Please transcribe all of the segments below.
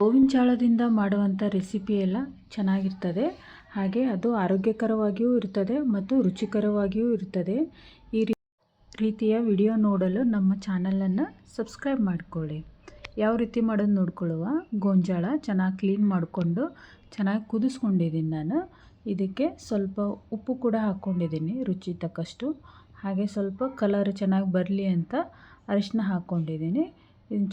ಗೋವಿನ ಜೋಳದಿಂದ ಮಾಡುವಂಥ ರೆಸಿಪಿ ಎಲ್ಲ ಚೆನ್ನಾಗಿರ್ತದೆ. ಹಾಗೆ ಅದು ಆರೋಗ್ಯಕರವಾಗಿಯೂ ಇರ್ತದೆ ಮತ್ತು ರುಚಿಕರವಾಗಿಯೂ ಇರ್ತದೆ. ಈ ರೀತಿಯ ವಿಡಿಯೋ ನೋಡಲು ನಮ್ಮ ಚಾನಲನ್ನು ಸಬ್ಸ್ಕ್ರೈಬ್ ಮಾಡಿಕೊಳ್ಳಿ. ಯಾವ ರೀತಿ ಮಾಡೋದು ನೋಡ್ಕೊಳ್ಳುವ? ಗೋಂಜಾಳ ಚೆನ್ನಾಗಿ ಕ್ಲೀನ್ ಮಾಡಿಕೊಂಡು ಚೆನ್ನಾಗಿ ಕುದಿಸ್ಕೊಂಡಿದ್ದೀನಿ ನಾನು. ಇದಕ್ಕೆ ಸ್ವಲ್ಪ ಉಪ್ಪು ಕೂಡ ಹಾಕ್ಕೊಂಡಿದ್ದೀನಿ ರುಚಿ ತಕ್ಕಷ್ಟು. ಹಾಗೆ ಸ್ವಲ್ಪ ಕಲರ್ ಚೆನ್ನಾಗಿ ಬರಲಿ ಅಂತ ಅರಿಶಿನ ಹಾಕ್ಕೊಂಡಿದ್ದೀನಿ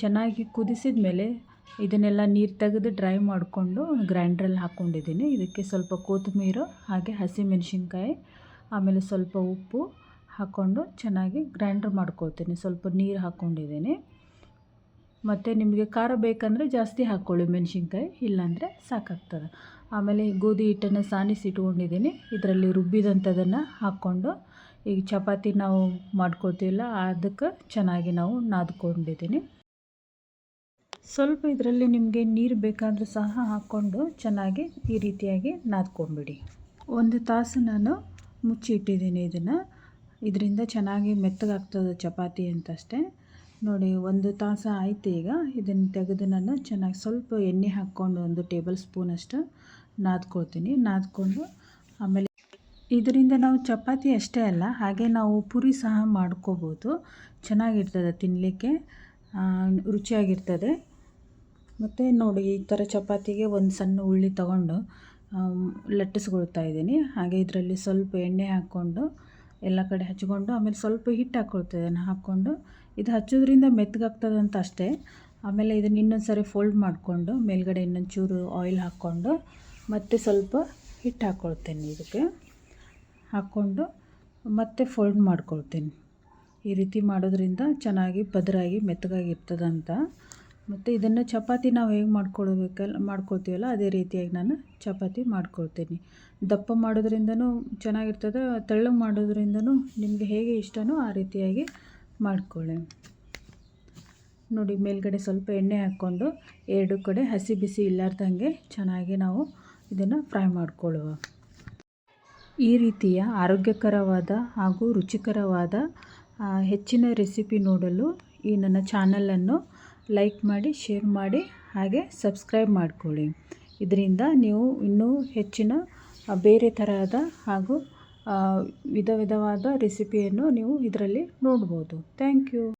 ಚೆನ್ನಾಗಿ ಕುದಿಸಿದ ಮೇಲೆ ಇದನ್ನೆಲ್ಲ ನೀರು ತೆಗೆದು ಡ್ರೈ ಮಾಡಿಕೊಂಡು ಗ್ರೈಂಡ್ರಲ್ಲಿ ಹಾಕ್ಕೊಂಡಿದ್ದೀನಿ ಇದಕ್ಕೆ ಸ್ವಲ್ಪ ಕೊತ್ತಂಬೀರು ಹಾಗೆ ಹಸಿಮೆಣಸಿನ್ಕಾಯಿ, ಆಮೇಲೆ ಸ್ವಲ್ಪ ಉಪ್ಪು ಹಾಕ್ಕೊಂಡು ಚೆನ್ನಾಗಿ ಗ್ರೈಂಡ್ರ್ ಮಾಡ್ಕೊಳ್ತೀನಿ. ಸ್ವಲ್ಪ ನೀರು ಹಾಕ್ಕೊಂಡಿದ್ದೀನಿ ಮತ್ತು ನಿಮಗೆ ಖಾರ ಬೇಕಂದರೆ ಜಾಸ್ತಿ ಹಾಕ್ಕೊಳ್ಳಿ ಮೆಣಸಿನ್ಕಾಯಿ, ಇಲ್ಲಾಂದರೆ ಸಾಕಾಗ್ತದೆ. ಆಮೇಲೆ ಗೋಧಿ ಹಿಟ್ಟನ್ನು ಸಾನಿಸಿ ಇಟ್ಕೊಂಡಿದ್ದೀನಿ. ಇದರಲ್ಲಿ ರುಬ್ಬಿದಂಥದನ್ನು ಹಾಕ್ಕೊಂಡು ಈಗ ಚಪಾತಿ ನಾವು ಮಾಡ್ಕೊಳ್ತೀವಲ್ಲ, ಅದಕ್ಕೆ ಚೆನ್ನಾಗಿ ನಾವು ನಾದ್ಕೊಂಡಿದ್ದೀನಿ. ಸ್ವಲ್ಪ ಇದರಲ್ಲಿ ನಿಮಗೆ ನೀರು ಬೇಕಾದರೂ ಸಹ ಹಾಕ್ಕೊಂಡು ಚೆನ್ನಾಗಿ ಈ ರೀತಿಯಾಗಿ ನಾದ್ಕೊಂಬಿಡಿ. ಒಂದು ತಾಸು ನಾನು ಮುಚ್ಚಿ ಇಟ್ಟಿದ್ದೀನಿ ಇದನ್ನು. ಇದರಿಂದ ಚೆನ್ನಾಗಿ ಮೆತ್ತಗಾಗ್ತದೆ ಚಪಾತಿ ಅಂತಷ್ಟೇ. ನೋಡಿ, ಒಂದು ತಾಸು ಆಯಿತು ಈಗ. ಇದನ್ನು ತೆಗೆದು ನಾನು ಚೆನ್ನಾಗಿ ಸ್ವಲ್ಪ ಎಣ್ಣೆ ಹಾಕ್ಕೊಂಡು ಒಂದು ಟೇಬಲ್ ಸ್ಪೂನಷ್ಟು ನಾದ್ಕೊಳ್ತೀನಿ. ನಾದ್ಕೊಂಡು ಆಮೇಲೆ ಇದರಿಂದ ನಾವು ಚಪಾತಿ ಅಷ್ಟೇ ಅಲ್ಲ, ಹಾಗೆ ನಾವು ಪುರಿ ಸಹ ಮಾಡ್ಕೋಬೋದು. ಚೆನ್ನಾಗಿರ್ತದೆ ತಿನ್ನಲಿಕ್ಕೆ ರುಚಿಯಾಗಿರ್ತದೆ. ಮತ್ತು ನೋಡಿ, ಈ ಥರ ಚಪಾತಿಗೆ ಒಂದು ಸಣ್ಣ ಉಳ್ಳಿ ತಗೊಂಡು ಲಟ್ಟಿಸ್ಕೊಳ್ತಾ ಇದ್ದೀನಿ. ಹಾಗೆ ಇದರಲ್ಲಿ ಸ್ವಲ್ಪ ಎಣ್ಣೆ ಹಾಕ್ಕೊಂಡು, ಎಲ್ಲ ಕಡೆ ಹಚ್ಕೊಂಡು, ಆಮೇಲೆ ಸ್ವಲ್ಪ ಹಿಟ್ಟು ಹಾಕ್ಕೊಳ್ತಿದ್ದೇನೆ ಹಾಕ್ಕೊಂಡು, ಇದು ಹಚ್ಚೋದ್ರಿಂದ ಮೆತ್ತಗಾಗ್ತದಂತ ಅಷ್ಟೇ. ಆಮೇಲೆ ಇದನ್ನು ಇನ್ನೊಂದು ಸಾರಿ ಫೋಲ್ಡ್ ಮಾಡಿಕೊಂಡು, ಮೇಲ್ಗಡೆ ಇನ್ನೊಂದು ಚೂರು ಆಯಿಲ್ ಹಾಕ್ಕೊಂಡು, ಮತ್ತೆ ಸ್ವಲ್ಪ ಹಿಟ್ಟು ಹಾಕ್ಕೊಳ್ತೇನೆ ಇದಕ್ಕೆ. ಹಾಕ್ಕೊಂಡು, ಮತ್ತೆ ಫೋಲ್ಡ್ ಮಾಡ್ಕೊಳ್ತೀನಿ. ಈ ರೀತಿ ಮಾಡೋದ್ರಿಂದ ಚೆನ್ನಾಗಿ ಪದರಾಗಿ ಮೆತ್ತಗಾಗಿರ್ತದಂತ ಮತ್ತು ಇದನ್ನು ಚಪಾತಿ ನಾವು ಹೇಗೆ ಮಾಡ್ಕೊಳ್ಬೇಕಲ್ಲ ಮಾಡ್ಕೊಳ್ತೀವಲ್ಲ, ಅದೇ ರೀತಿಯಾಗಿ ನಾನು ಚಪಾತಿ ಮಾಡ್ಕೊಳ್ತೀನಿ. ದಪ್ಪ ಮಾಡೋದ್ರಿಂದನೂ ಚೆನ್ನಾಗಿರ್ತದೆ, ತೆಳ್ಳಗೆ ಮಾಡೋದ್ರಿಂದನೂ ನಿಮಗೆ ಹೇಗೆ ಇಷ್ಟನೋ ಆ ರೀತಿಯಾಗಿ ಮಾಡ್ಕೊಳ್ಳಿ. ನೋಡಿ, ಮೇಲ್ಗಡೆ ಸ್ವಲ್ಪ ಎಣ್ಣೆ ಹಾಕ್ಕೊಂಡು ಎರಡು ಕಡೆ ಹಸಿ ಬಿಸಿ ಇಲ್ಲಾರ್ದಂಗೆ ಚೆನ್ನಾಗಿ ನಾವು ಇದನ್ನು ಫ್ರೈ ಮಾಡಿಕೊಳ್ಳುವ. ಈ ರೀತಿಯ ಆರೋಗ್ಯಕರವಾದ ಹಾಗೂ ರುಚಿಕರವಾದ ಹೆಚ್ಚಿನ ರೆಸಿಪಿ ನೋಡಲು ಈ ನನ್ನ ಚಾನಲನ್ನು ಲೈಕ್ ಮಾಡಿ, ಶೇರ್ ಮಾಡಿ, ಹಾಗೆ ಸಬ್ಸ್ಕ್ರೈಬ್ ಮಾಡಿಕೊಳ್ಳಿ. ಇದರಿಂದ ನೀವು ಇನ್ನೂ ಹೆಚ್ಚಿನ ಬೇರೆ ತರಹದ ಹಾಗೂ ವಿಧ ವಿಧವಾದ ರೆಸಿಪಿಯನ್ನು ನೀವು ಇದರಲ್ಲಿ ನೋಡ್ಬೋದು. Thank you.